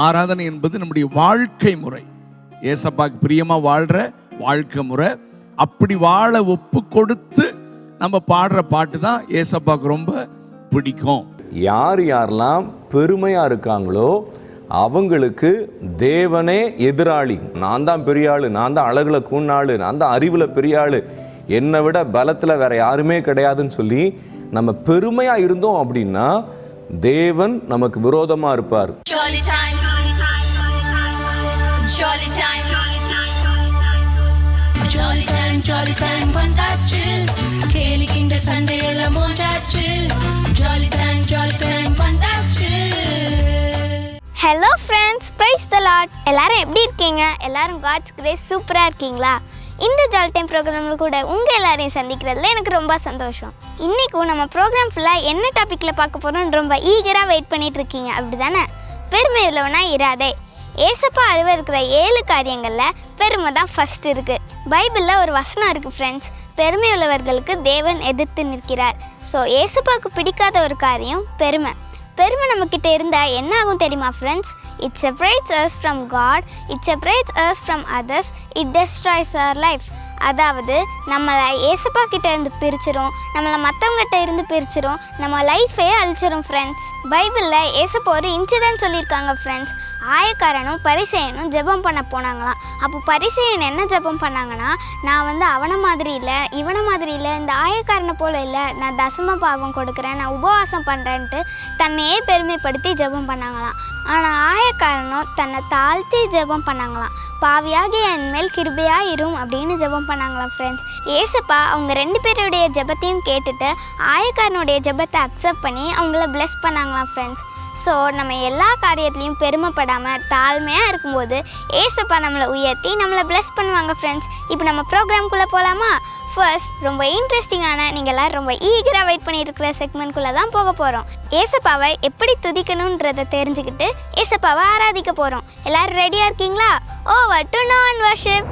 ஆராதனை என்பது நம்முடைய வாழ்க்கை முறை. ஏசப்பாக்கு பிரியமா வாழ்ற வாழ்க்கை முறை. அப்படி வாழ ஒப்பு கொடுத்து நம்ம பாடுற பாட்டு தான் ஏசப்பாக்கு ரொம்ப பிடிக்கும். யார் யாரெல்லாம் பெருமையா இருக்காங்களோ அவங்களுக்கு தேவனே எதிராளி. நான் தான் பெரிய ஆளு நான் தான் அழகுல கூண்ணாளு நான் தான் அறிவுல பெரிய ஆளு. என்னை விட பலத்துல வேற யாருமே கிடையாதுன்னு சொல்லி நம்ம பெருமையா இருந்தோம் அப்படின்னா தேவன் நமக்கு விரோதமா இருப்பார். ஜாலி டைம் வந்தாச்சு. கேலிக்கின்ற சண்டையெல்லாம் மோஜாச்சு ஜாலி டைம் ஜாலி டைம் வந்தாச்சு. Hello friends praise the Lord எல்லாரும் எப்படி இருக்கீங்க? எல்லாரும் காட்ஸ் கிரேஸ் சூப்பராக இருக்கீங்களா? இந்த ஜால் டைம் ப்ரோக்ராமில் கூட உங்கள் எல்லாரையும் சந்திக்கிறதுல எனக்கு ரொம்ப சந்தோஷம். இன்றைக்கும் நம்ம ப்ரோக்ராம் ஃபுல்லாக என்ன டாப்பிக்கில் பார்க்க போகிறோம்னு ரொம்ப ஈகராக வெயிட் பண்ணிகிட்ருக்கீங்க இருக்கீங்க. அப்படி தானே பெருமை உள்ளவனா இராதே. ஏசப்பா அருவ இருக்கிற ஏழு காரியங்களில் பெருமை தான் ஃபஸ்ட் இருக்குது பைபிளில் ஒரு வசனம் இருக்குது ஃப்ரெண்ட்ஸ் பெருமை உள்ளவர்களுக்கு தேவன் எதிர்த்து நிற்கிறார். ஸோ ஏசப்பாவுக்கு பிடிக்காத ஒரு காரியம் பெருமை. பெருமை நம்மக்கிட்ட இருந்தால் என்ன ஆகும் தெரியுமா friends it separates us from God it separates us from others it destroys our life அதாவது நம்மளை ஏசப்பா கிட்ட இருந்து பிரிச்சிரும். நம்மளை மற்றவங்ககிட்ட இருந்து பிரிச்சிரும். நம்ம லைஃபே அழிச்சிரும் ஃப்ரெண்ட்ஸ் பைபிளில் ஏசப்பா ஒரு இன்சிடென்ட் சொல்லியிருக்காங்க ஃப்ரெண்ட்ஸ் ஆயக்காரனும் பரிசையனும் ஜெபம் பண்ண போனாங்களாம். அப்போ பரிசையன் என்ன ஜெபம் பண்ணாங்கன்னா நான் வந்து அவனை மாதிரி இல்லை இவனை மாதிரி இல்லை இந்த ஆயக்காரனை போல இல்லை நான் தசம பாகம் கொடுக்குறேன் நான் உபவாசம் பண்ணுறேன்ட்டு தன்னையே பெருமைப்படுத்தி ஜெபம் பண்ணாங்களாம். ஆனால் ஆயக்காரனும் தன்னை தாழ்த்தி ஜெபம் பண்ணாங்களாம். பாவியாகிய என் மேல் கிருபையாக இரும் அப்படின்னு ஜெபம் பண்ணாங்களாம் ஃப்ரெண்ட்ஸ் ஏசப்பா அவங்க ரெண்டு பேருடைய ஜெபத்தையும் கேட்டுட்டு ஆயக்காரனுடைய ஜெபத்தை அக்செப்ட் பண்ணி அவங்கள ப்ளெஸ் பண்ணாங்களாம் ஃப்ரெண்ட்ஸ் ஸோ நம்ம எல்லா காரியத்துலையும் பெருமைப்படாமல் தாழ்மையாக இருக்கும்போது ஏசப்பா நம்மளை உயர்த்தி நம்மளை bless பண்ணுவாங்க ஃப்ரெண்ட்ஸ் இப்போ நம்ம ப்ரோக்ராம்குள்ளே போகலாமா ஃபர்ஸ்ட் ரொம்ப இன்ட்ரெஸ்டிங்கான நீங்கள் எல்லாரும் ரொம்ப ஈகராக வெயிட் பண்ணிட்டு இருக்கிற செக்மெண்ட்குள்ளே தான் போக போகிறோம் ஏசப்பாவை எப்படி துதிக்கணுன்றதை தெரிஞ்சுக்கிட்டு ஏசப்பாவை ஆராதிக்க போகிறோம் எல்லாரும் ரெடியாக இருக்கீங்களா? ஓவர் டு நான் வர்ஷிப்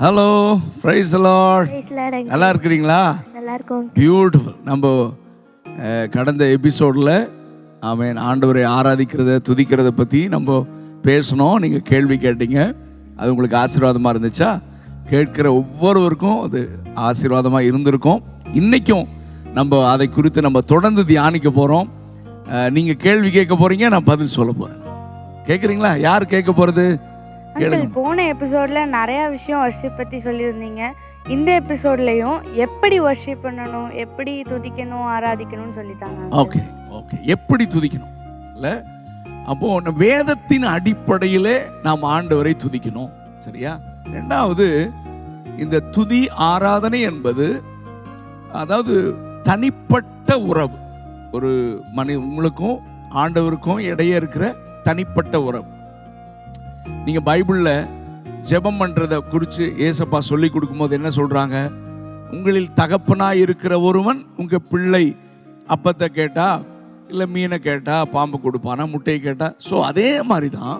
ஹலோ பிரைஸ் லார்ட் நல்லா இருக்கிறீங்களா? நல்லா இருக்கும் பியூட்டிஃபுல் நம்ம கடந்த எபிசோடில் ஆமென். ஆண்டவரை ஆராதிக்கிறத துதிக்கிறத பற்றி நம்ம பேசணும். நீங்கள் கேள்வி கேட்டீங்க. அது உங்களுக்கு ஆசீர்வாதமாக இருந்துச்சா? கேட்கிற ஒவ்வொருவருக்கும் அது ஆசீர்வாதமாக இருந்திருக்கும். இன்னைக்கும் நம்ம அதை குறித்து நம்ம தொடர்ந்து தியானிக்க போகிறோம் நீங்கள் கேள்வி கேட்க போகிறீங்க நான் பதில் சொல்ல போகிறேன் கேட்குறீங்களா யார் கேட்க போகிறது போன எபிசோட்ல நிறைய விஷயம் வர்ஷிப் பத்தி சொல்லியிருந்தீங்க. இந்த எபிசோட்லயும் எப்படி வர்ஷிப் பண்ணணும் எப்படி துதிக்கணும் ஆராதிக்கணும்னு சொல்லித்தாங்க. ஓகே ஓகே எப்படி துதிக்கணும்? இல்லை? அப்போ வேதத்தின் அடிப்படையிலே நாம் ஆண்டவரை துதிக்கணும். சரியா? ரெண்டாவது இந்த துதி ஆராதனை என்பது அதாவது தனிப்பட்ட உறவு. ஒரு மனி உங்களுக்கும் ஆண்டவருக்கும் இடையே இருக்கிற தனிப்பட்ட உறவு. நீங்கள் பைபிளில் ஜெபம் பண்ணுறதை குறித்து ஏசப்பா சொல்லி கொடுக்கும்போது என்ன சொல்கிறாங்க உங்களில் தகப்பனாக இருக்கிற ஒருவன் உங்கள் பிள்ளை. அப்பத்தை கேட்டா இல்லை மீனை கேட்டால் பாம்பு கொடுப்பானா முட்டையை கேட்டால் ஸோ அதே மாதிரி தான்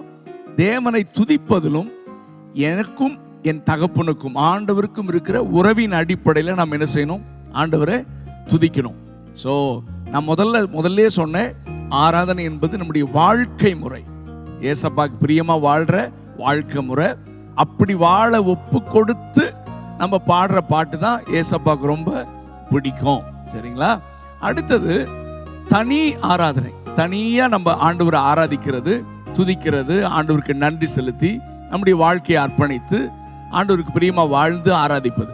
தேவனை துதிப்பதிலும் எனக்கும் என் தகப்பனுக்கும் ஆண்டவருக்கும் இருக்கிற உறவின் அடிப்படையில் நாம் என்ன செய்யணும்? ஆண்டவரை துதிக்கணும். ஸோ நான் முதல்ல முதல்ல சொன்னேன் ஆராதனை என்பது நம்முடைய வாழ்க்கை முறை. ஏசப்பாக்கு பிரியமாக வாழ்கிற வாழ்க்கை முறை. அப்படி வாழ ஒப்பு கொடுத்து நம்ம பாடுற பாட்டு தான் ஏசப்பாக்கு ரொம்ப பிடிக்கும். சரிங்களா? அடுத்தது தனி ஆராதனை. தனியா நம்ம ஆண்டவரை ஆராதிக்கிறது துதிக்கிறது ஆண்டவருக்கு நன்றி செலுத்தி நம்முடைய வாழ்க்கையை அர்ப்பணித்து ஆண்டவருக்கு பிரியமா வாழ்ந்து ஆராதிப்பது.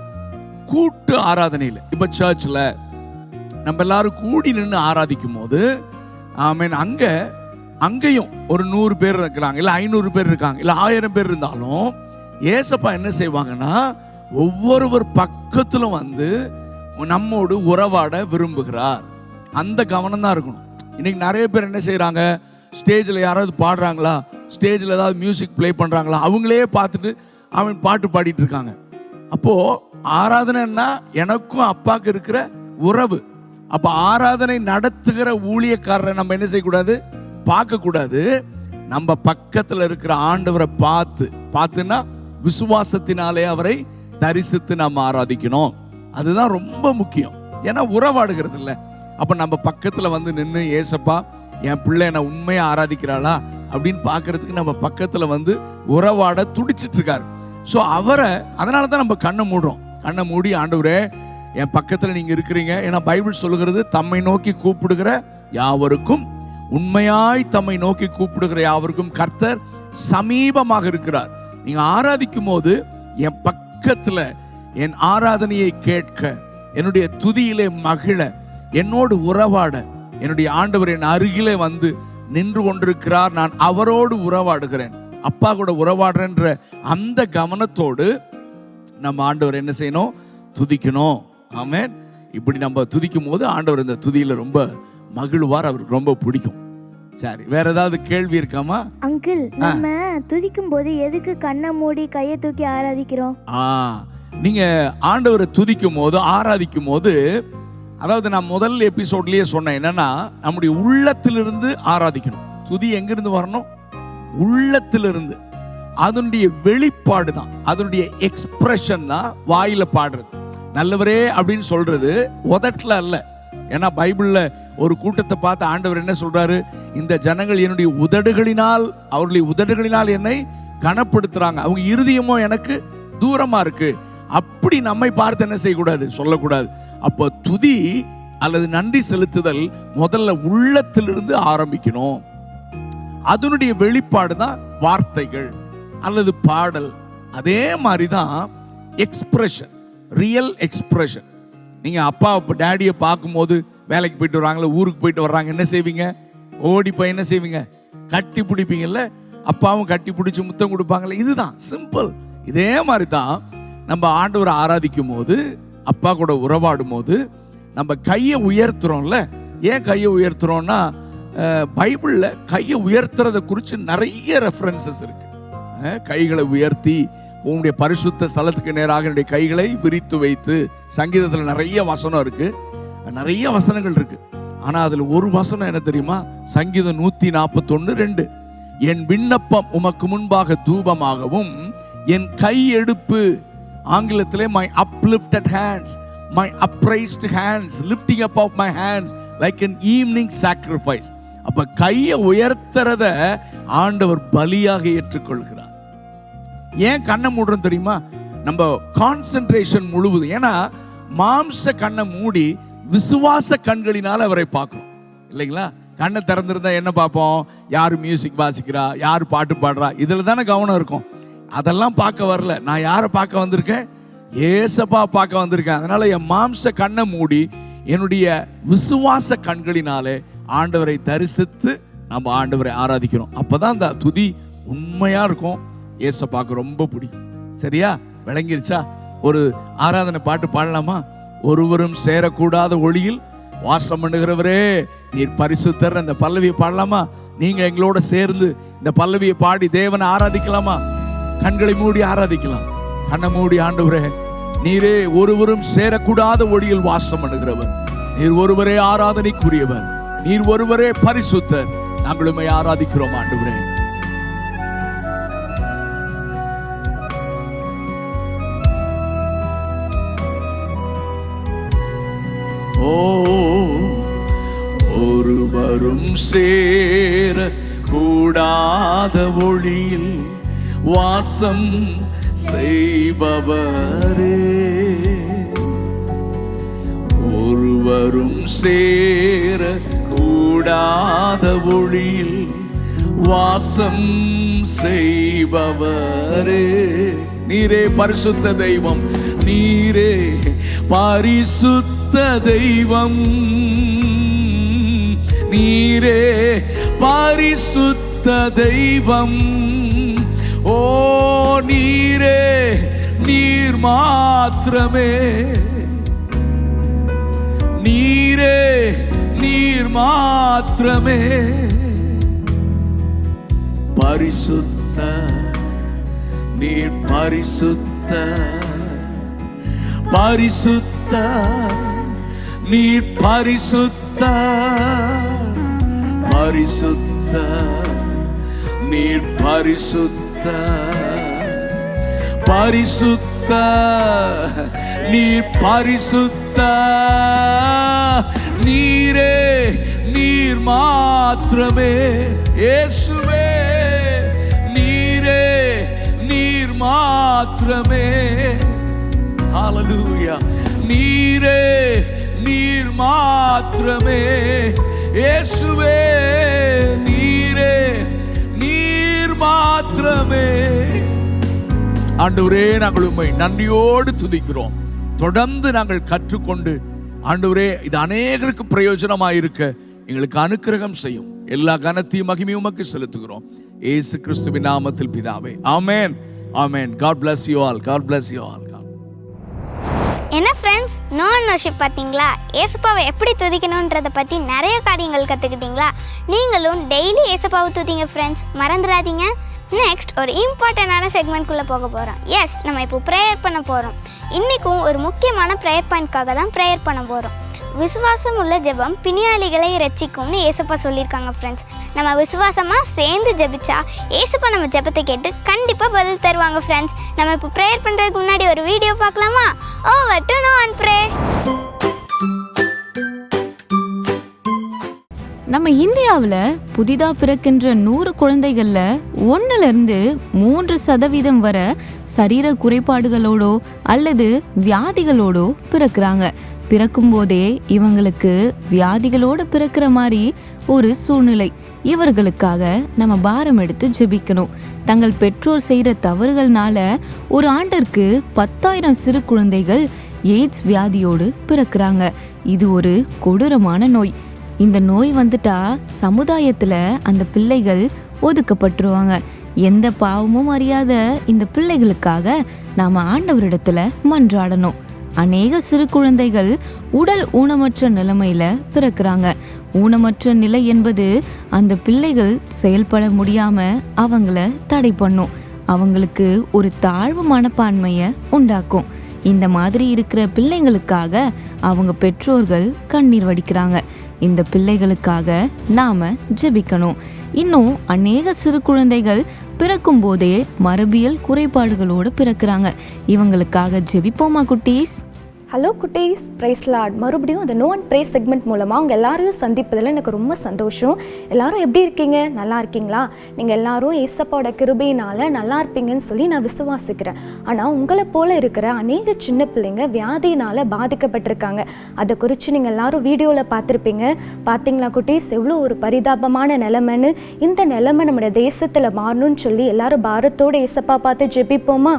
கூட்டு ஆராதனையில் இப்ப சர்ச்சில் நம்ம எல்லாரும் கூடி நின்று ஆராதிக்கும் போது ஆமீன் அங்கே அங்கேயும் ஒரு நூறு பேர் இருக்கிறாங்க இல்லை ஐநூறு பேர் இருக்காங்க இல்லை ஆயிரம் பேர் இருந்தாலும் ஏசப்பா என்ன செய்வாங்கன்னா ஒவ்வொருவர் பக்கத்திலும் வந்து நம்மோடு உறவாட விரும்புகிறார். அந்த கவனம் தான் இருக்கணும். இன்னைக்கு நிறைய பேர் என்ன செய்கிறாங்க ஸ்டேஜில் யாராவது பாடுறாங்களா? ஸ்டேஜில் ஏதாவது மியூசிக் ப்ளே பண்ணுறாங்களா அவங்களே பார்த்துட்டு அவன் பாட்டு பாடிட்டு இருக்காங்க. அப்போது ஆராதனைன்னா எனக்கும் அப்பாவுக்கு இருக்கிற உறவு. அப்போ ஆராதனை நடத்துகிற ஊழியக்காரரை நம்ம என்ன செய்யக்கூடாது? பார்க்கக்கூடாது. நம்ம பக்கத்தில் இருக்கிற ஆண்டவரை பார்த்து பார்த்துன்னா விசுவாசத்தினாலே அவரை தரிசித்து நாம் ஆராதிக்கணும். அதுதான் ரொம்ப முக்கியம். ஏன்னா உறவாடுகிறது இல்லை அப்ப நம்ம பக்கத்துல வந்து நின்று ஏசப்பா என் பிள்ளை என்னை உண்மையாக ஆராதிக்கிறாளா? அப்படின்னு பார்க்கறதுக்கு நம்ம பக்கத்துல வந்து உறவாட துடிச்சிட்டு இருக்காரு ஸோ அவரை அதனால தான் நம்ம கண்ணை மூடுறோம். கண்ணை மூடி ஆண்டவரே என் பக்கத்தில் நீங்கள் இருக்கிறீங்க. ஏன்னா பைபிள் சொல்லுகிறது தம்மை நோக்கி கூப்பிடுகிற யாவருக்கும் உண்மையாய் தம்மை நோக்கி கூப்பிடுகிற யாவருக்கும் கர்த்தர் சமீபமாக இருக்கிறார். நீங்க ஆராதிக்கும் போது என் பக்கத்துல என் ஆராதனையை கேட்க என்னுடைய துதியிலே மகிழ என்னோடு உறவாட என்னுடைய ஆண்டவர் என் அருகிலே வந்து நின்று கொண்டிருக்கிறார். நான் அவரோடு உறவாடுகிறேன். அப்பா கூட உறவாடுறேன்ற அந்த கவனத்தோடு நம்ம ஆண்டவர் என்ன செய்யணும்? துதிக்கணும். ஆமேன். இப்படி நம்ம துதிக்கும் போது ஆண்டவர் இந்த துதியில ரொம்ப மகிழ்வார். அவருக்கு ரொம்ப பிடிக்கும். சரி வேற ஏதாவது கேள்வி இருக்காமா? அங்கிள் நம்ம துதிக்கும் போது எதுக்கு கண்ணை மூடி கையை தூக்கி ஆராதிக்கிறோம்? ஆ நீங்க ஆண்டவரை துதிக்கும் போது ஆராதிக்கும் போது அதாவது நான் முதல் எபிசோட்லயே சொன்னேன் என்னன்னா நம்முடைய உள்ளத்திலிருந்து ஆராதிக்கணும். துதி எங்கிருந்து வரணும்? உள்ளத்திலிருந்து. அதனுடைய வெளிப்பாடு தான். அதனுடைய எக்ஸ்பிரஷன் தான் வாயில பாடுறது. நல்லவரே அப்படின்னு சொல்றது உதட்டல அல்ல. ஏன்னா பைபிள்ல ஒரு கூட்டத்தை பார்த்து ஆண்டவர் என்ன சொல்றாரு? இந்த ஜனங்கள் என்னுடைய உதடுகளினால் அவர்களுடைய உதடுகளினால் என்னை கனப்படுத்துறாங்க. அவங்க இருதயமோ எனக்கு தூரமா இருக்கு. அப்படி நம்மை பார்த்து என்ன செய்யக்கூடாது? சொல்லக்கூடாது. அப்போ துதி அல்லது நன்றி செலுத்துதல் முதல்ல உள்ளத்திலிருந்து ஆரம்பிக்கணும். அதனுடைய வெளிப்பாடு தான் வார்த்தைகள் அல்லது பாடல். அதே மாதிரி தான் எக்ஸ்பிரஷன் ரியல் எக்ஸ்பிரஷன் நீங்கள் அப்பா டேடியை பார்க்கும்போது வேலைக்கு போயிட்டு வராங்களே ஊருக்கு போயிட்டு வர்றாங்க என்ன செய்வீங்க? ஓடி போய் என்ன செய்வீங்க? கட்டி பிடிப்பீங்கல்ல? அப்பாவும் கட்டி பிடிச்சி முத்தம் கொடுப்பாங்களே இதுதான் சிம்பிள் இதே மாதிரி தான் நம்ம ஆண்டவரை ஆராதிக்கும் போது அப்பா கூட உறவாடும் போது நம்ம கையை உயர்த்துறோம்ல? ஏன் கையை உயர்த்துறோம்னா பைபிளில் கையை உயர்த்துறதை குறித்து நிறைய ரெஃபரன்சஸ் இருக்கு. கைகளை உயர்த்தி உன்னுடைய பரிசுத்த ஸ்தலத்துக்கு நேராக என்னுடைய கைகளை விரித்து வைத்து சங்கீதத்தில் நிறைய வசனம் இருக்கு. நிறைய வசனங்கள் இருக்கு. ஆனா அதுல ஒரு வசனம் என்ன தெரியுமா? சங்கீதம் நூத்தி நாற்பத்தொன்னு ரெண்டு. என் விண்ணப்பம் உமக்கு முன்பாக தூபமாகவும் என் கை எடுப்பு ஆங்கிலத்திலே my uplifted hands my upraised hands lifting up of my hands like an evening sacrifice அப்ப கையை உயர்த்துறத ஆண்டவர் பலியாக ஏற்றுக்கொள்கிறார். ஏன் கண்ணை மூடுறோம் தெரியுமா? நம்ம கான்சென்ட்ரேஷன் முழுவதும் ஏன்னா மாம்ச கண்ணை மூடி விசுவாச கண்களினால் அவரை பார்க்கும் இல்லைங்களா? கண்ணை திறந்திருந்தா என்ன பார்ப்போம்? யார் மியூசிக் வாசிக்கிறா? யார் பாட்டு பாடுறா? இதில் தானே கவனம் இருக்கும். அதெல்லாம் பார்க்க வரல. நான் யாரை பார்க்க வந்திருக்கேன்? ஏசப்பா பார்க்க வந்திருக்கேன். அதனால என் மாம்ச கண்ணை மூடி என்னுடைய விசுவாச கண்களினாலே ஆண்டவரை தரிசித்து நம்ம ஆண்டவரை ஆராதிக்கிறோம். அப்பதான் அந்த துதி உண்மையாக இருக்கும். ஏசப்பாக்கு ரொம்ப பிடிக்கும். சரியா? விளங்கிருச்சா? ஒரு ஆராதனை பாட்டு பாடலாமா? ஒருவரும் சேரக்கூடாத ஒளியில் வாசம் பண்ணுகிறவரே நீர் பரிசுத்தர். அந்த பல்லவியை பாடலாமா? நீங்க எங்களோட சேர்ந்து இந்த பல்லவியை பாடி தேவனை ஆராதிக்கலாமா? கண்களை மூடி ஆராதிக்கலாம். கண்ணை மூடி ஆண்டவரே நீரே ஒருவரும் சேரக்கூடாத ஒளியில் வாசம் பண்ணுகிறவர். நீர் ஒருவரே ஆராதனைக்குரியவர். நீர் ஒருவரே பரிசுத்தர். நாங்களுமே ஆராதிக்கிறோம் ஆண்டவரே. ஓ ஒருவரும் சேர கூடாத ஒளியில் வாசம் செய்பவரே. ஒருவரும் சேர கூடாத ஒளியில் வாசம் செய்பவரே. நீரே பரிசுத்த தெய்வம் நீரே பரிசுத்த தெய்வம். நீரே பரிசுத்த தெய்வம். ஓ நீரே நீர் மாத்திரமே. நீரே நீர் மாத்திரமே. பரிசுத்த நீர் பரிசுத்த. பரிசுத்த நீ பரிசுத்த பரிசுத்த நீர் பரிசுத்த பரிசுத்த நீர் பரிசுத்த நீரே நீர் மாத்திரமே இயேசுவே நீரே நீர் மாத்திரமே. ஹalleluya நீரே நீர் மாத்திரமே. இயேசுவே நீரே நீர் மாத்திரமே. ஆண்டவரே நாங்கள் உண்மை நன்றியோடு துதிக்கிறோம். தொடர்ந்து நாங்கள் கற்றுக்கொண்டு ஆண்டவரே இது அநேகருக்கு பிரயோஜனமாக இருக்க எங்களுக்கு அனுக்கிரகம் செய்யும். எல்லா கனத்தையும் மகிமையும் உமக்கு செலுத்துகிறோம். ஏசு கிறிஸ்துவின் நாமத்தில் பிதாவே. ஆமேன். ஆமேன். God bless you all God bless you all என்ன ஃப்ரெண்ட்ஸ் நான் வர்ஷிப் பார்த்தீங்களா? ஏசப்பாவை எப்படி துதிக்கணுன்றதை பற்றி நிறைய காரியங்கள் கற்றுக்கிட்டீங்களா நீங்களும் டெய்லி ஏசப்பாவை துதிங்க ஃப்ரெண்ட்ஸ் மறந்துடாதீங்க. நெக்ஸ்ட் ஒரு இம்பார்ட்டண்டான செக்மெண்ட்குள்ளே போக போகிறோம் எஸ் நம்ம இப்போ ப்ரேயர் பண்ண போகிறோம் இன்றைக்கும் ஒரு முக்கியமான ப்ரேயர் பாயிண்ட்காக தான் ப்ரேயர் பண்ண போகிறோம் விசுவாசம் உள்ள ஜெபம் பிணியாளிகளை ரட்சிக்கும்னு ஏசப்பா சொல்லியிருக்காங்க ஃப்ரெண்ட்ஸ் நம்ம விசுவாசமாக சேர்ந்து ஜெபிச்சா ஏசப்பா நம்ம ஜெபத்தை கேட்டு கண்டிப்பாக பதில் தருவாங்க ஃப்ரெண்ட்ஸ் நம்ம இப்போ ப்ரேயர் பண்ணுறதுக்கு முன்னாடி ஒரு வீடியோ பார்க்கலாமா? Over to know and pray நம்ம இந்தியாவில் புதிதாக பிறக்கின்ற நூறு குழந்தைகளில் ஒன்றுலேருந்து மூன்று சதவீதம் வர சரீர குறைபாடுகளோடோ அல்லது வியாதிகளோடோ பிறக்கிறாங்க. பிறக்கும்போதே இவங்களுக்கு வியாதிகளோடு பிறக்கிற மாதிரி ஒரு சூழ்நிலை. இவர்களுக்காக நம்ம பாரம் எடுத்து ஜெபிக்கணும். தங்கள் பெற்றோர் செய்கிற தவறுகள்னால ஒரு ஆண்டிற்கு பத்தாயிரம் சிறு குழந்தைகள் எய்ட்ஸ் வியாதியோடு பிறக்கிறாங்க. இது ஒரு கொடூரமான நோய். இந்த நோய் வந்துட்டா சமுதாயத்தில் அந்த பிள்ளைகள் ஒதுக்கப்பட்டுருவாங்க. எந்த பாவமும் அறியாத இந்த பிள்ளைகளுக்காக நாம் ஆண்டவரிடத்துல மன்றாடணும். அநேக சிறு குழந்தைகள் உடல் ஊனமற்ற நிலைமையில பிறக்கிறாங்க. ஊனமற்ற நிலை என்பது அந்த பிள்ளைகள் செயல்பட முடியாம அவங்கள தடை பண்ணும். அவங்களுக்கு ஒரு தாழ்வு மனப்பான்மையை உண்டாக்கும். இந்த மாதிரி இருக்கிற பிள்ளைங்களுக்காக அவங்க பெற்றோர்கள் கண்ணீர் வடிக்கிறாங்க. இந்த பிள்ளைகளுக்காக நாம ஜெபிக்கணும். இன்னும் அநேக சிறு குழந்தைகள் பிறக்கும் போதே மரபியல் குறைபாடுகளோடு பிறக்கிறாங்க. இவங்களுக்காக ஜெபிப்போமா குட்டீஸ்? ஹலோ குட்டீஸ். ப்ரைஸ் லார்ட் மறுபடியும் அந்த நோ அண்ட் ப்ரைஸ் செக்மெண்ட் மூலமாக அவங்க எல்லாரையும் சந்திப்பதில் எனக்கு ரொம்ப சந்தோஷம். எல்லாரும் எப்படி இருக்கீங்க? நல்லா இருக்கீங்களா? நீங்கள் எல்லாரும் ஏசப்பாவோட கிருபையினால் நல்லா இருப்பீங்கன்னு சொல்லி நான் விசுவாசிக்கிறேன். ஆனால் உங்களை போல இருக்கிற அநேக சின்ன பிள்ளைங்க வியாதியினால் பாதிக்கப்பட்டிருக்காங்க. அதை குறித்து நீங்கள் எல்லாரும் வீடியோவில் பார்த்துருப்பீங்க. பார்த்தீங்களா குட்டீஸ்? எவ்வளோ ஒரு பரிதாபமான நிலைமைன்னு. இந்த நிலைமை நம்மளோட தேசத்தில் மாறணும்னு சொல்லி எல்லாரும் பாரத்தோடு ஏசப்பா பார்த்து ஜெபிப்போமா?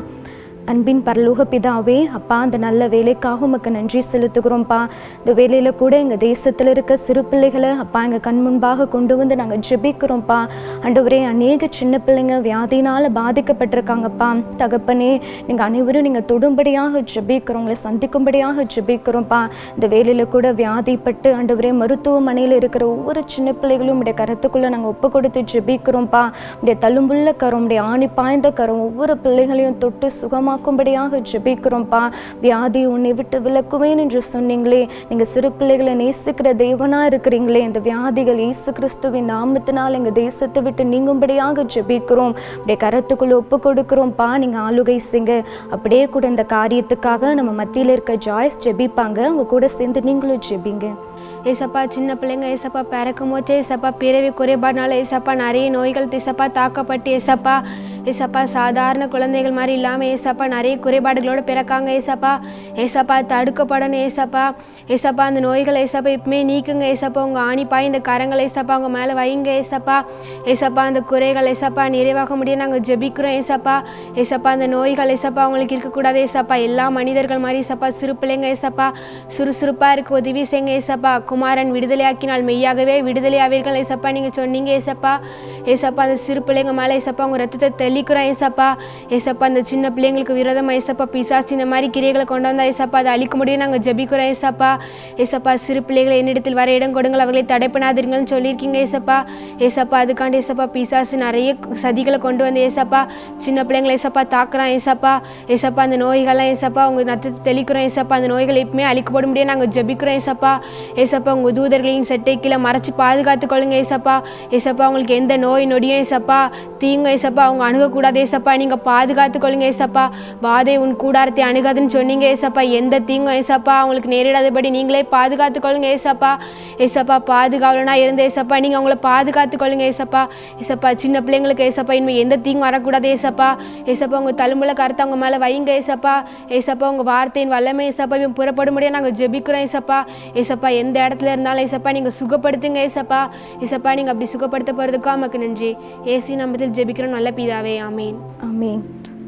அன்பின் பரலோக பிதாவே அப்பா அந்த நல்ல வேலைக்காக உமக்கு நன்றி செலுத்துகிறோம்ப்பா இந்த வேலையில் கூட எங்கள் தேசத்தில் இருக்க சிறு பிள்ளைகளை அப்பா எங்கள் கண் முன்பாக கொண்டு வந்து நாங்கள் ஜெபிக்கிறோம்ப்பா ஆண்டவரே அநேக சின்ன பிள்ளைங்க வியாதினால் பாதிக்கப்பட்டிருக்காங்கப்பா. தகப்பனே நீங்கள் அனைவரும் நீங்கள் தொடும்படியாக ஜெபிக்கிறோம் உங்களை சந்திக்கும்படியாக ஜெபிக்கிறோம்ப்பா இந்த வேலையில் கூட வியாதிப்பட்டு ஆண்டவரே மருத்துவமனையில் இருக்கிற ஒவ்வொரு சின்ன பிள்ளைகளும் உடைய கரத்துக்குள்ளே நாங்கள் ஒப்பு கொடுத்து ஜெபிக்கிறோம்ப்பா உடைய தள்ளும்புள்ள கரம் உடைய ஆணி பாய்ந்த கரம் ஒவ்வொரு பிள்ளைகளையும் தொட்டு சுகமாக சுகமாக்கும்படியாக ஜெபிக்கிறோம்ப்பா வியாதி உன்னை விட்டு விலக்குவேன் என்று சொன்னீங்களே. நீங்கள் சிறு பிள்ளைகளை நேசிக்கிற தேவனாக இருக்கிறீங்களே. இந்த வியாதிகள் இயேசு கிறிஸ்துவின் நாமத்தினால் எங்கள் தேசத்தை விட்டு நீங்கும்படியாக ஜெபிக்கிறோம். அப்படியே கரத்துக்குள்ள ஒப்பு கொடுக்குறோம்ப்பா நீங்கள் ஆளுகை செய்ங்க அப்படியே கூட இந்த காரியத்துக்காக நம்ம மத்தியில் இருக்க ஜாய்ஸ் ஜெபிப்பாங்க. உங்க கூட சேர்ந்து நீங்களும் ஜெபிங்க. ஏசப்பா சின்ன பிள்ளைங்க ஏசப்பா பிறக்கும் போச்சே ஏசப்பா பிறவி குறைபாடுனால ஏசப்பா நிறைய நோய்கள் திசப்பா தாக்கப்பட்டு ஏசப்பா ஏசப்பா சாதாரண குழந்தைகள் மாதிரி இல்லாமல் ஏசப்பா நிறைய குறைபாடுகளோடு பிறக்காங்க ஏசப்பா. ஏசப்பா தடுக்கப்படணும் ஏசப்பா. ஏசப்பா அந்த நோய்கள் ஏசப்பா இப்பவுமே நீக்குங்க ஏசப்பா. உங்கள் ஆணிப்பாய் இந்த கரங்கள் ஏசப்பா உங்கள் மேலே வைங்க ஏசப்பா. ஏசப்பா அந்த குறைகள் ஏசப்பா நிறைவாக முடியும் நாங்கள் ஜெபிக்கிறோம் ஏசப்பா. ஏசப்பா அந்த நோய்கள் ஏசப்பா அவங்களுக்கு இருக்கக்கூடாது ஏசப்பா. எல்லா மனிதர்கள் மாதிரி ஏசப்பா சிறு பிள்ளைங்க ஏசப்பா. சுறுசுறுப்பாக இருக்க உதவி செய்யுங்க ஏசப்பா. குமாரன் விடுதலையாக்கினால் மெய்யாகவே விடுதலையாவீர்கள் ஏசப்பா. நீங்கள் சொன்னீங்க ஏசப்பா. ஏசப்பா அந்த சிறு பிள்ளைங்க மேலே ஏசப்பா உங்கள் ரத்தத்தை தெளிக்கிறோம் ஏசப்பா. ஏசப்பா அந்த சின்ன பிள்ளைங்களுக்கு விரோதமாக ஏசப்பா பிசாசு இந்த மாதிரி கிரியைகளை கொண்டு வந்தால் ஏசப்பா அதை அழிக்க முடியும் நாங்கள் ஜபிக்கிறோம் ஏசப்பா. ஏசப்பா சிறு பிள்ளைகளை என்னிடத்தில் வர இடம் கொடுங்கள் அவர்களை தடை பண்ணாதீர்கள்னு சொல்லியிருக்கீங்க ஏசப்பா. ஏசப்பா அதுக்காண்டி ஏசப்பா பிசாசு நிறைய சதிகளை கொண்டு வந்து ஏசப்பா. சின்ன பிள்ளைங்களை ஏசப்பா தாக்குறான் ஏசப்பா. ஏசப்பா அந்த நோய்கள்லாம் ஏசப்பா உங்கள் ரத்தத்தை தெளிக்கிறோம் ஏசப்பா. அந்த நோய்கள் எப்பவுமே அழிக்கப்பட முடியும் நாங்கள் ஜபிக்கிறோம் ஏசப்பா. ஏசப்பா உங்கள் தூதர்களின் சட்டை கீழே மறைச்சு பாதுகாத்து கொள்ளுங்க ஏசப்பா. ஏசப்பா உங்களுக்கு எந்த நோய் நொடியும் ஏசப்பா. தீங்கும் ஏசப்பா அவங்க அணுகக்கூடாது ஏசப்பா. நீங்கள் பாதுகாத்துக்கொள்ளுங்க ஏசப்பா. வாதை உன் கூடாரத்தை அணுகாதுன்னு சொன்னீங்க ஏசப்பா. எந்த தீங்கும் ஏசப்பா அவங்களுக்கு நேரிடாதபடி நீங்களே பாதுகாத்து கொள்ளுங்க ஏசப்பா. ஏசப்பா பாதுகாவலனா இருந்த ஏசப்பா நீங்கள் அவங்கள பாதுகாத்துக்கொள்ளுங்க ஏசப்பா. ஏசப்பா சின்ன பிள்ளைங்களுக்கு ஏசப்பா இனிமேல் எந்த தீங்கும் வரக்கூடாது ஏசப்பா. ஏசப்பா உங்கள் தழும்புல கருத்தை அவங்க மேலே வைங்க ஏசப்பா. ஏசப்பா உங்கள் வார்த்தையின் வல்லமை ஏசப்பா இவன் புறப்படும்படியாக நாங்கள் ஜெபிக்கிறோம் ஏசப்பா. ஏசப்பா எந்த இடத்துல இருந்தாலும் ஏசப்பா நீங்கள் சுகப்படுத்துங்க ஏசப்பா. ஏசப்பா நீங்கள் அப்படி சுகப்படுத்த போகிறதுக்கா நமக்கு நன்றி. ஏசி நம்பத்தில் ஜெபிக்கிறோம் நல்ல பிதாவே. ஆமீன். ஆமீன்.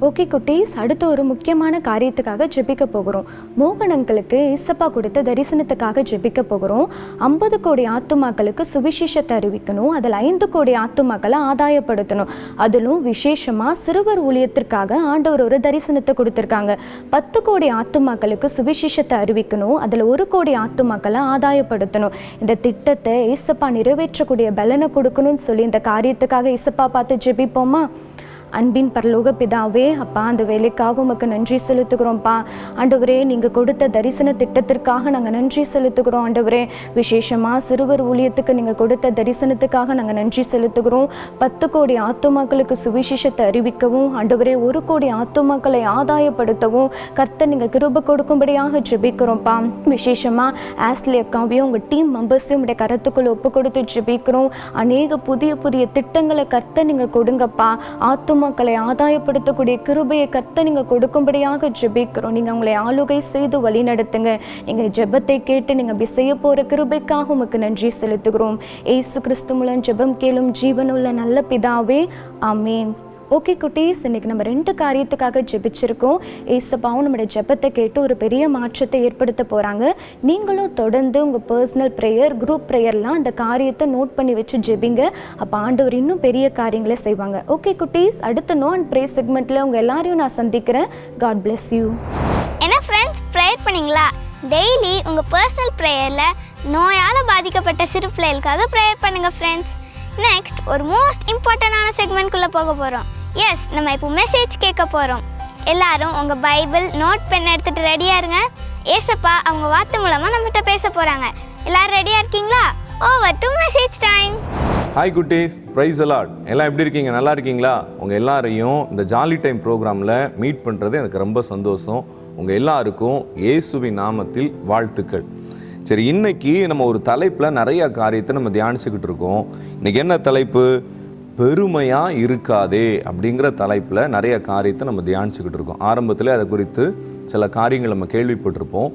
ஓகே குட்டீஸ் அடுத்து ஒரு முக்கியமான காரியத்துக்காக ஜெபிக்க போகிறோம். மோகன் அங்கிளுக்கு இசப்பா கொடுத்த தரிசனத்துக்காக ஜெபிக்க போகிறோம். ஐம்பது கோடி ஆத்துமாக்களுக்கு சுவிசேஷத்தை அறிவிக்கணும். அதில் ஐந்து கோடி ஆத்துமாக்களை ஆதாயப்படுத்தணும். அதிலும் விசேஷமாக சிறுவர் ஊழியத்திற்காக ஆண்டவர் ஒரு தரிசனத்தை கொடுத்துருக்காங்க. பத்து கோடி ஆத்துமாக்களுக்கு சுவிசேஷத்தை அறிவிக்கணும். அதில் ஒரு கோடி ஆத்துமாக்களை ஆதாயப்படுத்தணும். இந்த திட்டத்தை இசப்பா நிறைவேற்றக்கூடிய பலனை கொடுக்கணும்னு சொல்லி இந்த காரியத்துக்காக இசப்பா பார்த்து ஜெபிப்போமா? அன்பின் பரலோக பிதாவே அப்பா அந்த வேலைக்காக உமக்கு நன்றி செலுத்துகிறோம்ப்பா ஆண்டவரே நீங்கள் கொடுத்த தரிசன திட்டத்திற்காக நாங்கள் நன்றி செலுத்துகிறோம். ஆண்டவரே விசேஷமாக சிறுவர் ஊழியத்துக்கு நீங்கள் கொடுத்த தரிசனத்துக்காக நாங்கள் நன்றி செலுத்துகிறோம். பத்து கோடி ஆத்துமாக்களுக்கு சுவிசேஷத்தை அறிவிக்கவும் ஆண்டவரே ஒரு கோடி ஆத்துமாக்களை ஆதாயப்படுத்தவும் கர்த்தர் நீங்கள் கிருப கொடுக்கும்படியாக ஜெபிக்கிறோம்ப்பா விசேஷமாக ஆஸ்லி அக்காவையும் உங்கள் டீம் மெம்பர்ஸையும் உடைய கருத்துக்குள்ளே ஒப்பு கொடுத்து ஜெபிக்கிறோம். அநேக புதிய புதிய திட்டங்களை கர்த்தர் நீங்கள் கொடுங்கப்பா. மக்களை ஆதாயப்படுத்தக்கூடிய கிருபையை கத்த நீங்கள் கொடுக்கும்படியாக ஜெபிக்கிறோம். நீங்கள் உங்களை ஆளுகை செய்து வழி நடத்துங்க. நீங்கள் ஜெபத்தை கேட்டு நீங்கள் அப்படி செய்ய போகிற கிருபைக்காக உமக்கு நன்றி செலுத்துகிறோம். ஏசு கிறிஸ்து மூலம் ஜெபம் கேளும் ஜீவனுள்ள நல்ல பிதாவே ஆமேன். ஓகே குட்டீஸ் இன்னைக்கு நம்ம ரெண்டு காரியத்துக்காக ஜெபிச்சிருக்கோம். ஏசப்பாவும் நம்மளோட ஜெபத்தை கேட்டு ஒரு பெரிய மாற்றத்தை ஏற்படுத்த போகிறாங்க நீங்களும் தொடர்ந்து உங்கள் பர்சனல் ப்ரேயர் குரூப் ப்ரேயர்லாம் அந்த காரியத்தை நோட் பண்ணி வச்சு ஜெபிங்க. அப்போ ஆண்டவர் இன்னும் பெரிய காரியங்களை செய்வாங்க. ஓகே குட்டீஸ் அடுத்த நோ அண்ட் ப்ரே செக்மெண்ட்டில் உங்கள் எல்லாரையும் நான் சந்திக்கிறேன். காட் பிளெஸ் யூ என்ன ஃப்ரெண்ட்ஸ் ப்ரேயர் பண்ணீங்களா? டெய்லி உங்கள் பர்சனல் ப்ரேயரில் நோயால் பாதிக்கப்பட்ட சிறு பிள்ளைகளுக்காக ப்ரேயர் பண்ணுங்கள் ஃப்ரெண்ட்ஸ் நெக்ஸ்ட் ஒரு மோஸ்ட் இம்பார்ட்டண்டான செக்மெண்ட்குள்ளே போக போகிறோம் எஸ் நம்ம இப்போ மெசேஜ் கேட்க போகிறோம் எல்லாரும் உங்கள் பைபிள் நோட் பென் எடுத்துகிட்டு ரெடியாக இருங்க. ஏசப்பா அவங்க வார்த்தை மூலமாக நம்மகிட்ட பேச போகிறாங்க எல்லாரும் ரெடியாக இருக்கீங்களா? Over to message time hi குட்டீஸ். ப்ரைஸ் அலாட் எல்லாம் எப்படி இருக்கீங்க? நல்லா இருக்கீங்களா? உங்கள் எல்லாரையும் இந்த ஜாலி டைம் ப்ரோக்ராமில் மீட் பண்ணுறது எனக்கு ரொம்ப சந்தோஷம். உங்கள் எல்லாருக்கும் இயேசுவின் நாமத்தில் வாழ்த்துக்கள். சரி இன்னைக்கு நம்ம ஒரு தலைப்பில் நிறையா காரியத்தை நம்ம தியானிச்சுக்கிட்டு இருக்கோம். இன்னைக்கு என்ன தலைப்பு? பெருமையாக இருக்காதே அப்படிங்கிற தலைப்பில் நிறைய காரியத்தை நம்ம தியானிச்சுக்கிட்டு இருக்கோம். ஆரம்பத்தில் அதை குறித்து சில காரியங்கள் நம்ம கேள்விப்பட்டிருப்போம்.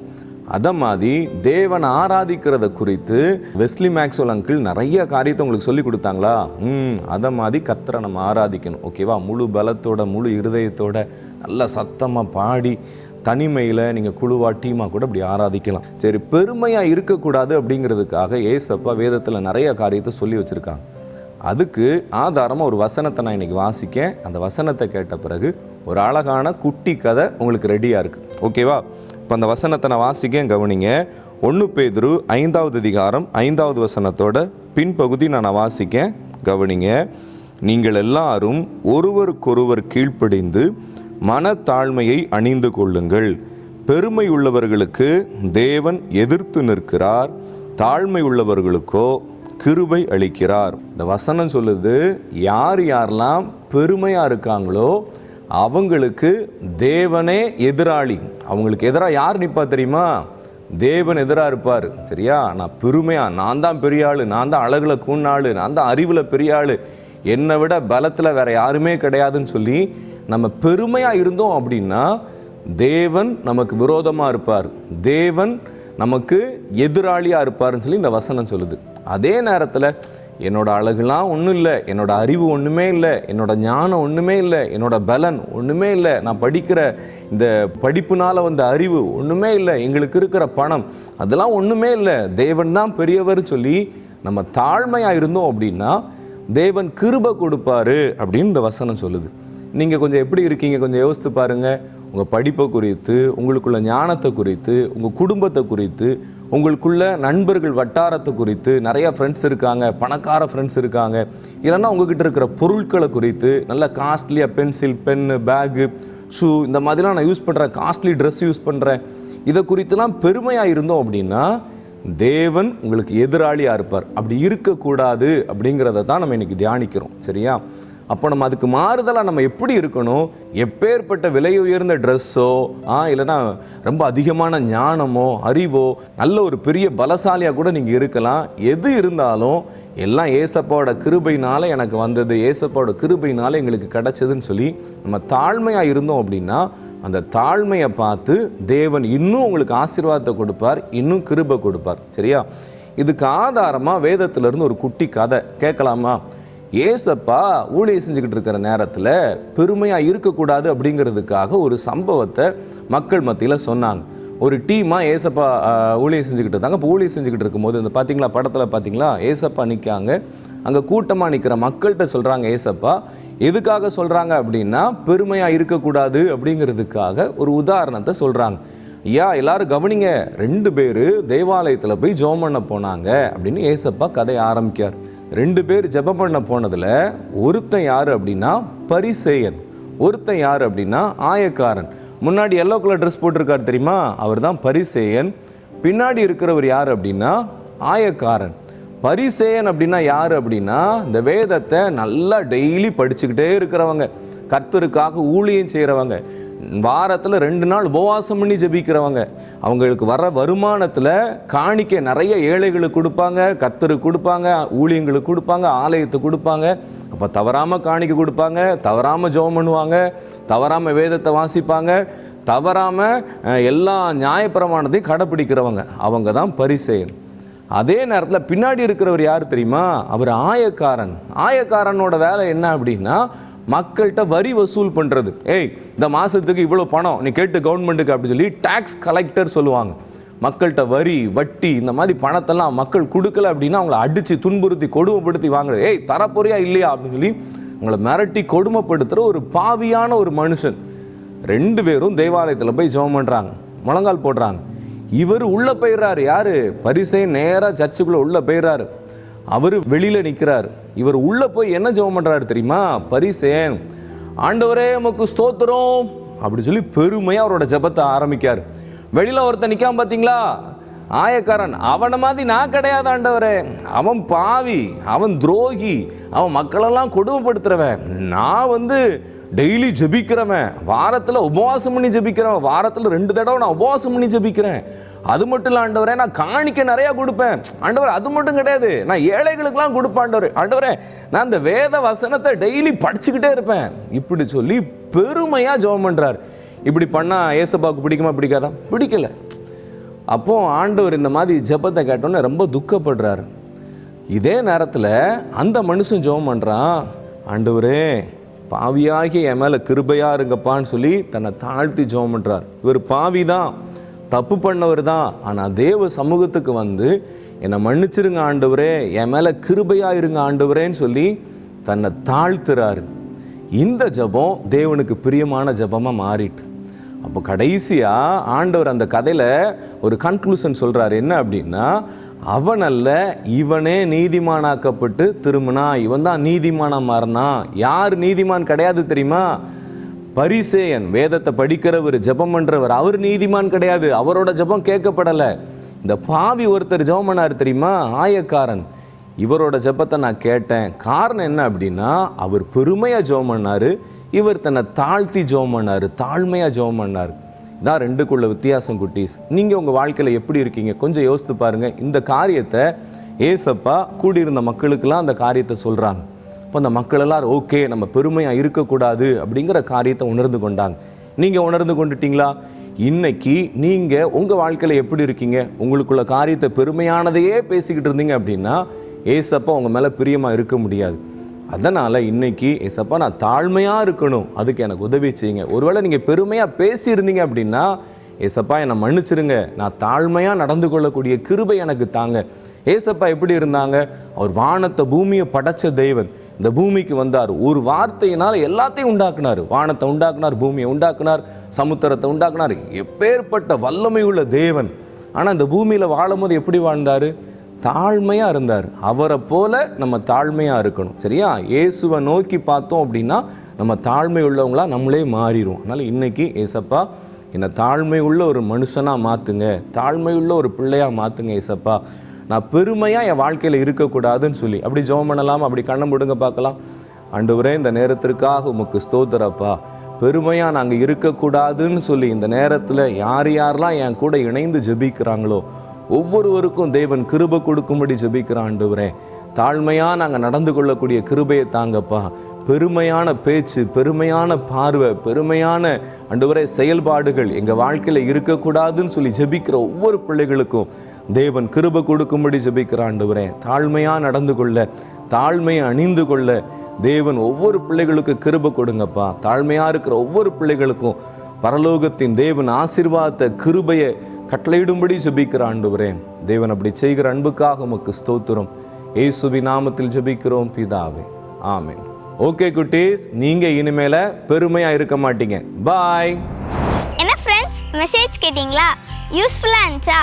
அதை மாதிரி தேவனை ஆராதிக்கிறத குறித்து வெஸ்லி மேக்ஸ்வல் அங்கிள் நிறைய காரியத்தை உங்களுக்கு சொல்லி கொடுத்தாங்களா? ம் அதை மாதிரி கத்தரை நம்ம ஆராதிக்கணும். ஓகேவா முழு பலத்தோட முழு இருதயத்தோட நல்ல சத்தமாக பாடி தனிமையில் நீங்கள் குழுவாக டீமாக கூட அப்படி ஆராதிக்கலாம். சரி பெருமையாக இருக்கக்கூடாது அப்படிங்கிறதுக்காக ஏசப்பா வேதத்தில் நிறைய காரியத்தை சொல்லி வச்சுருக்காங்க. அதுக்கு ஆதாரமாக ஒரு வசனத்தை நான் இன்னைக்கு வாசிக்கேன். அந்த வசனத்தை கேட்ட பிறகு ஒரு அழகான குட்டி கதை உங்களுக்கு ரெடியாக இருக்குது ஓகேவா இப்போ அந்த வசனத்தை நான் வாசிக்கேன் கவனிங்க. ஒன்று பேதுரு ஐந்தாவது அதிகாரம் ஐந்தாவது வசனத்தோட பின்பகுதி நான் வாசிக்கேன் கவனிங்க. நீங்கள் எல்லாரும் ஒருவருக்கொருவர் கீழ்ப்படிந்து மனத்தாழ்மையை அணிந்து கொள்ளுங்கள். பெருமை உள்ளவர்களுக்கு தேவன் எதிர்த்து நிற்கிறார். தாழ்மை உள்ளவர்களுக்கோ கிருபை அளிக்கிறார். இந்த வசனம் சொல்லுது யார் யாரெல்லாம் பெருமையாக இருக்காங்களோ அவங்களுக்கு தேவனே எதிராளி. அவங்களுக்கு எதிராக யார் நிற்பா தெரியுமா? தேவன் எதிராக இருப்பார். சரியா? நான் பெருமையாக நான் தான் பெரிய ஆளு நான் தான் அழகில் கூண்ணாளு நான் தான் அறிவில் பெரிய ஆள். என்னை விட பலத்தில் வேறு யாருமே கிடையாதுன்னு சொல்லி நம்ம பெருமையாக இருந்தோம் அப்படின்னா தேவன் நமக்கு விரோதமாக இருப்பார். தேவன் நமக்கு எதிராளியாக இருப்பாருன்னு சொல்லி இந்த வசனம் சொல்லுது. அதே நேரத்தில் என்னோட அழகுலாம் ஒன்றும் இல்லை என்னோட அறிவு ஒன்றுமே இல்லை என்னோட ஞானம் ஒன்றுமே இல்லை என்னோட பலன் ஒன்றுமே இல்லை நான் படிக்கிற இந்த படிப்புனால் வந்த அறிவு ஒன்றுமே இல்லை எங்களுக்கு இருக்கிற பணம் அதெல்லாம் ஒன்றுமே இல்லை. தேவன் தான் பெரியவர் சொல்லி நம்ம தாழ்மையாக இருந்தோம் அப்படின்னா தேவன் கிருப கொடுப்பாரு அப்படின்னு இந்த வசனம் சொல்லுது. நீங்கள் கொஞ்சம் எப்படி இருக்கீங்க? கொஞ்சம் யோசித்து பாருங்கள் உங்கள் படிப்பை குறித்து உங்களுக்குள்ள ஞானத்தை குறித்து உங்கள் குடும்பத்தை குறித்து உங்களுக்குள்ள நண்பர்கள் வட்டாரத்தை குறித்து நிறைய ஃப்ரெண்ட்ஸ் இருக்காங்க பணக்கார ஃப்ரெண்ட்ஸ் இருக்காங்க. இல்லைன்னா உங்ககிட்ட இருக்கிற பொருட்களை குறித்து நல்ல காஸ்ட்லியாக பென்சில் பென்னு பேகு ஷூ இந்த மாதிரிலாம் நான் யூஸ் பண்ணுறேன் காஸ்ட்லி ட்ரெஸ் யூஸ் பண்ணுறேன் இதை குறித்துலாம் பெருமையாக இருந்தோம் அப்படின்னா தேவன் உங்களுக்கு எதிராளியாக இருப்பார். அப்படி இருக்கக்கூடாது அப்படிங்கிறத தான் நம்ம இன்றைக்கி தியானிக்கிறோம். சரியா? அப்போ நம்ம அதுக்கு மாறுதலாக நம்ம எப்படி இருக்கணும்? எப்பேற்பட்ட விலை உயர்ந்த ட்ரெஸ்ஸோ ஆ இல்லைன்னா ரொம்ப அதிகமான ஞானமோ அறிவோ நல்ல ஒரு பெரிய பலசாலியாக கூட நீங்கள் இருக்கலாம். எது இருந்தாலும் எல்லாம் ஏசப்பாவோட கிருபையினால எனக்கு வந்தது ஏசப்பாவோட கிருபையினால எங்களுக்கு கிடைச்சதுன்னு சொல்லி நம்ம தாழ்மையாக இருந்தோம் அப்படின்னா அந்த தாழ்மையை பார்த்து தேவன் இன்னும் உங்களுக்கு ஆசீர்வாதத்தை கொடுப்பார் இன்னும் கிருபை கொடுப்பார். சரியா? இதுக்கு ஆதாரமாக வேதத்திலிருந்து ஒரு குட்டி கதை. கேட்கலாமா? ஏசப்பா ஊழியை செஞ்சுக்கிட்டு இருக்கிற நேரத்தில் பெருமையாக இருக்கக்கூடாது அப்படிங்கிறதுக்காக ஒரு சம்பவத்தை மக்கள் மத்தியில் சொன்னாங்க. ஒரு டீமாக ஏசப்பா ஊழியை செஞ்சுக்கிட்டு இருந்தாங்க. இப்போ ஊழியை செஞ்சுக்கிட்டு இருக்கும்போது இந்த பார்த்தீங்களா படத்தில் பார்த்தீங்களா ஏசப்பா நிற்காங்க அங்கே கூட்டமாக நிற்கிற மக்கள்கிட்ட சொல்கிறாங்க ஏசப்பா எதுக்காக சொல்கிறாங்க அப்படின்னா பெருமையாக இருக்கக்கூடாது அப்படிங்கிறதுக்காக ஒரு உதாரணத்தை சொல்கிறாங்க ஐயா எல்லாரும் கவனிங்க ரெண்டு பேர் தேவாலயத்தில் போய் ஜெபம் பண்ண போனாங்க அப்படின்னு ஏசப்பா கதை ஆரம்பிக்கார் ரெண்டு பேர் ஜெபம் பண்ண போனதில் ஒருத்தன் யார் அப்படின்னா பரிசேயன். ஒருத்தன் யார் அப்படின்னா ஆயக்காரன். முன்னாடி எல்லோ கலர் ட்ரெஸ் போட்டிருக்காரு தெரியுமா? அவர் தான் பரிசேயன். பின்னாடி இருக்கிறவர் யார் அப்படின்னா ஆயக்காரன். பரிசேயன் அப்படின்னா யார் அப்படின்னா இந்த வேதத்தை நல்லா டெய்லி படிச்சுக்கிட்டே இருக்கிறவங்க. கர்த்தருக்காக ஊழியம் செய்கிறவங்க வாரத்தில் ரெண்டு நாள் உபவாசம் பண்ணி ஜெபிக்கிறவங்க. அவங்களுக்கு வர வருமானத்தில் காணிக்கை நிறைய ஏழைகளுக்கு கொடுப்பாங்க கத்தருக்கு கொடுப்பாங்க ஊழியங்களுக்கு கொடுப்பாங்க ஆலயத்துக்கு கொடுப்பாங்க. அப்போ தவறாமல் காணிக்கை கொடுப்பாங்க தவறாமல் ஜெபம் பண்ணுவாங்க தவறாமல் வேதத்தை வாசிப்பாங்க தவறாமல் எல்லா நியாயப்பிரமாணத்தையும் கடைப்பிடிக்கிறவங்க. அவங்க தான் பரிசெயன். அதே நேரத்தில் பின்னாடி இருக்கிறவர் யார் தெரியுமா? அவர் ஆயக்காரன். ஆயக்காரனோட வேலை என்ன அப்படின்னா மக்கள்கிட்ட வரி வசூல் பண்ணுறது ஏய் இந்த மாதத்துக்கு இவ்வளோ பணம் நீ கேட்டு கவர்மெண்ட்டுக்கு அப்படின்னு சொல்லி டேக்ஸ் கலெக்டர் சொல்லுவாங்க. மக்கள்கிட்ட வரி வட்டி இந்த மாதிரி பணத்தெல்லாம் மக்கள் கொடுக்கல அப்படின்னா அவங்கள அடித்து துன்புறுத்தி கொடுமைப்படுத்தி வாங்குறது. ஏய் தரப்போறியா இல்லையா அப்படின்னு சொல்லி உங்களை மிரட்டி கொடுமைப்படுத்துகிற ஒரு பாவியான ஒரு மனுஷன். ரெண்டு பேரும் தேவாலயத்தில் போய் ஜெபம் பண்ணுறாங்க முழங்கால் போடுறாங்க. இவர் உள்ளே போயிடுறாரு. யார்? பரிசை நேராக சர்ச்சுக்குள்ளே உள்ளே போயிடுறாரு. அவர் வெளியில் நிற்கிறாரு இவர் உள்ளே போய் என்ன ஜெபம் பண்ணுறாரு தெரியுமா? பரிசேன் ஆண்டவரே நமக்கு ஸ்தோத்திரம். அப்படி சொல்லி பெருமையாக அவரோட ஜெபத்தை ஆரம்பிக்கார். வெளியில் ஒருத்தன் நிற்காம பார்த்தீங்களா ஆயக்காரன் அவனை மாதிரி நான் கிடையாது ஆண்டவரே. அவன் பாவி அவன் துரோகி அவன் மக்களெல்லாம் கொடுமைப்படுத்துறவன். நான் வந்து டெய்லி ஜெபிக்கிறவன். வாரத்தில் உபவாசம் பண்ணி ஜெபிக்கிறவன். வாரத்தில் ரெண்டு தடவை நான் உபவாசம் பண்ணி ஜெபிக்கிறேன். அது மட்டும் இல்லை ஆண்டவரே நான் காணிக்க நிறையா கொடுப்பேன். ஆண்டவர் அது மட்டும் கிடையாது. நான் ஏழைகளுக்கெல்லாம் கொடுப்பேன் ஆண்டவர். ஆண்டவரே நான் இந்த வேத வசனத்தை டெய்லி படிச்சுக்கிட்டே இருப்பேன். இப்படி சொல்லி பெருமையாக ஜெபம் பண்ணுறார் இப்படி பண்ணால் ஏசப்பாவுக்கு பிடிக்குமா பிடிக்காதா? பிடிக்கல. அப்போ ஆண்டவர் இந்த மாதிரி ஜெபத்தை கேட்டோன்னே ரொம்ப துக்கப்படுறாரு. இதே நேரத்தில் அந்த மனுஷன் ஜெபம் பண்ணுறான் ஆண்டவரே பாவியாகி என் மேலே கிருபையாக இருங்கப்பான்னு சொல்லி தன்னை தாழ்த்தி ஜெபம் பண்ணுறார் இவர் பாவி தான் தப்பு பண்ணவர் தான். ஆனால் தேவ சமூகத்துக்கு வந்து என்னை மன்னிச்சிருங்க ஆண்டவரே என் மேலே கிருபையாக இருங்க ஆண்டவரேன்னு சொல்லி தன்னை தாழ்த்துறாரு. இந்த ஜெபம் தேவனுக்கு பிரியமான ஜெபமாக மாறிட்டு. அப்போ கடைசியாக ஆண்டவர் அந்த கதையில் ஒரு கன்க்ளூஷன் சொல்கிறார் என்ன அப்படின்னா அவன் அல்ல இவனே நீதிமானாக்கப்பட்டு திரும்பினா இவன் தான் நீதிமானாக மாறினா. யார் நீதிமான் கிடையாது தெரியுமா? பரிசேயன் வேதத்தை படிக்கிறவர் ஜெபம் பண்ணுறவர் அவர் நீதிமான் கிடையாது அவரோட ஜெபம் கேட்கப்படலை. இந்த பாவி ஒருத்தர் ஜபம் பண்ணார் தெரியுமா? ஆயக்காரன். இவரோட ஜெபத்தை நான் கேட்டேன். காரணம் என்ன அப்படின்னா அவர் பெருமையாக ஜெபம் பண்ணார் இவர் தன்னை தாழ்த்தி ஜெபம் பண்ணார் தாழ்மையாக ஜெபம் பண்ணார். இதான் ரெண்டுக்குள்ள வித்தியாசம் குட்டீஸ். நீங்கள் உங்கள் வாழ்க்கையில் எப்படி இருக்கீங்க? கொஞ்சம் யோசித்து பாருங்கள் இந்த காரியத்தை ஏசப்பா கூடியிருந்த மக்களுக்கெல்லாம் அந்த காரியத்தை சொல்கிறாங்க இப்போ அந்த மக்கள் எல்லாரும் ஓகே நம்ம பெருமையாக இருக்கக்கூடாது அப்படிங்கிற காரியத்தை உணர்ந்து கொண்டாங்க. நீங்கள் உணர்ந்து கொண்டுட்டீங்களா? இன்னைக்கு நீங்கள் உங்கள் வாழ்க்கையில் எப்படி இருக்கீங்க? உங்களுக்குள்ள காரியத்தை பெருமையானதையே பேசிக்கிட்டு இருந்தீங்க அப்படின்னா ஏசப்பா உங்கள் மேலே பிரியமாக இருக்க முடியாது. அதனால் இன்னைக்கு ஏசப்பா நான் தாழ்மையாக இருக்கணும். அதுக்கு எனக்கு உதவி செய்யுங்க. ஒருவேளை நீங்கள் பெருமையாக பேசியிருந்தீங்க அப்படின்னா ஏசப்பா என்னை மன்னிச்சிருங்க. நான் தாழ்மையாக நடந்து கொள்ளக்கூடிய கிருபை எனக்கு தாங்க. ஏசப்பா எப்படி இருந்தாங்க? அவர் வானத்தை பூமியை படைச்ச தெய்வன் இந்த பூமிக்கு வந்தார். ஒரு வார்த்தையினால் எல்லாத்தையும் உண்டாக்குனார். வானத்தை உண்டாக்குனார் பூமியை உண்டாக்குனார் சமுத்திரத்தை உண்டாக்குனார். எப்பேற்பட்ட வல்லமை உள்ள தேவன். ஆனால் இந்த பூமியில் வாழும்போது எப்படி வாழ்ந்தார்? தாழ்மையாக இருந்தார். அவரை போல நம்ம தாழ்மையாக இருக்கணும். சரியா? இயேசுவை நோக்கி பார்த்தோம் அப்படின்னா நம்ம தாழ்மை உள்ளவங்களா நம்மளே மாறிடுவோம். அதனால் இன்னைக்கு ஏசப்பா என்னை தாழ்மை உள்ள ஒரு மனுஷனாக மாற்றுங்க தாழ்மை உள்ள ஒரு பிள்ளையாக மாற்றுங்க ஏசப்பா. நான் பெருமையாக என் வாழ்க்கையில் இருக்கக்கூடாதுன்னு சொல்லி அப்படி ஜோம் பண்ணலாம்? அப்படி கண்ணை முடுங்க பார்க்கலாம். ஆண்டவரே இந்த நேரத்திற்காக உமக்கு ஸ்தோத்திரப்பா. பெருமையாக நாங்கள் இருக்கக்கூடாதுன்னு சொல்லி இந்த நேரத்தில் யார் யாரெல்லாம் என் கூட இணைந்து ஜெபிக்கிறாங்களோ ஒவ்வொருவருக்கும் தேவன் கிருபை கொடுக்கும்படி ஜெபிக்கிற ஆண்டவரே தாழ்மையாக நாங்கள் நடந்து கொள்ளக்கூடிய கிருபையை தாங்கப்பா. பெருமையான பேச்சு பெருமையான பார்வை பெருமையான ஆண்டவரே செயல்பாடுகள் எங்கள் வாழ்க்கையில் இருக்கக்கூடாதுன்னு சொல்லி ஜெபிக்கிற ஒவ்வொரு பிள்ளைகளுக்கும் தேவன் கிருப கொடுக்கும்படி ஜெபிக்கிற ஆண்டவரே தாழ்மையாக நடந்து கொள்ள தாழ்மையை அணிந்து கொள்ள தேவன் ஒவ்வொரு பிள்ளைகளுக்கு கிருப கொடுங்கப்பா. தாழ்மையாக இருக்கிற ஒவ்வொரு பிள்ளைகளுக்கும் பரலோகத்தின் தேவன் ஆசீர்வாதத்தை கிருபையை கட்டளையிடும்படி ஜபிக்கிற ஆண்டுவரே தேவன் அப்படி செய்கிற அன்புக்காக உமக்கு ஸ்தோத்திரம். ஏசுபி நாமத்தில் ஜெபிக்கிறோம் பிதாவே. ஆமேன். ஓகே குட்டீஸ் நீங்க இனிமேல பெருமையா இருக்க மாட்டீங்க. பாய் என்ன ஃப்ரெண்ட்ஸ் மெசேஜ் கேட்டிங்களா? யூஸ்ஃபுல்லாக இருந்துச்சா?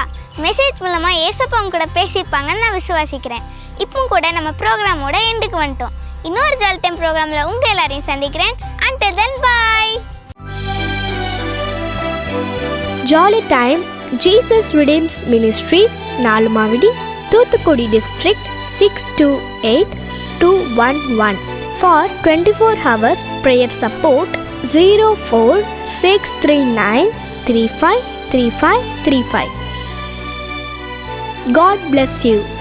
மெசேஜ் மூலமாக ஏசப்பா கூட பேசியிருப்பாங்கன்னு நான் விசுவாசிக்கிறேன். இப்போ கூட நம்ம ப்ரோக்ராமோட எண்டுக்கு வந்துட்டோம். இன்னொரு ஜால் டைம் ப்ரோக்ராமில் உங்கள் எல்லாரையும் சந்திக்கிறேன். And then bye jolly time Jesus redeems ministries Nalumavadi Thoothukudi district six two eight two one one for 24 hours prayer support 04639353535. God bless you.